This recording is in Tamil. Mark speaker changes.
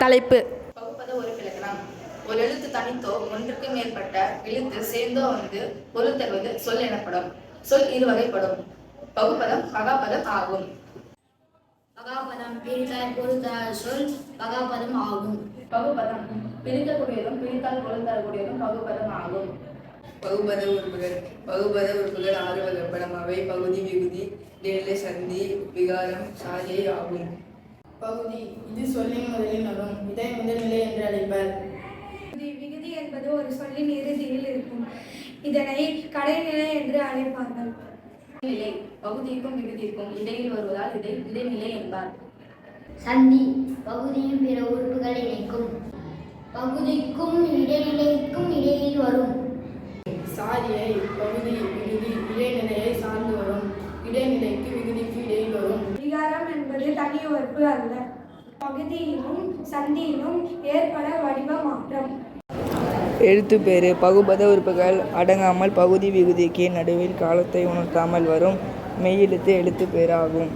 Speaker 1: தலைப்பு.
Speaker 2: பகுப்பத ஒரு இலக்கணம் ஒரு எழுத்து தனித்தோ ஒன்றுக்கு மேற்பட்ட எழுத்து சேர்ந்தோ வந்து பொருள் தருவது சொல் எனப்படும். சொல் இரு வகைப்படும் பகுப்பதம் மகாபதம் ஆகும்.
Speaker 3: பகாபதம் பிரித்தால் பொருத்தால் சொல் பகாபதம் ஆகும்.
Speaker 2: பகுப்பதம் பிரிக்கக்கூடியதும் பிரித்தால் பொருள் தரக்கூடியதும் பகுப்பதம் ஆகும்.
Speaker 4: பகுபத உறுப்புகள் பகுபத உறுப்புகள் ஆறு வகைப்படும். அவை பகுதி விகுதி இடைநிலை சந்தி விகாரம் சாயை ஆகும்.
Speaker 5: பகுதி. இது சொல்லின் முதலில் வரும் இதை முதல்நிலை என்று அழைப்பர்.
Speaker 6: விகுதி விகுதி என்பது ஒரு சொல்லின் இறுதியில் இருக்கும். இதனை கடைநிலை என்று அழைப்பார்கள்.
Speaker 2: நிலை பகுதிக்கும் விகுதிக்கும் இடையில் வருவதால் இதை இடைநிலை என்பார்.
Speaker 3: சந்தி பகுதியின் பிற உறுப்புகள் இணைக்கும். பகுதிக்கும் இடைநிலைக்கும் இடையில் வரும்.
Speaker 5: சாரியை பகுதி விகுதி இடைநிலையை சார்ந்து வரும். இடைநிலைக்கு விகுதிக்கு இடையில் வரும்.
Speaker 6: விகாரம் என்பது தனி உறுப்பு அல்ல. பகுதியிலும் சந்தியிலும் மாற்றம்
Speaker 4: எழுத்துப்பேறு பகுபத உறுப்புகள் அடங்காமல் பகுதி விகுதிக்கு நடுவில் காலத்தை உணர்த்தாமல் வரும் மெய்யெழுத்து எழுத்துப்பேறு ஆகும்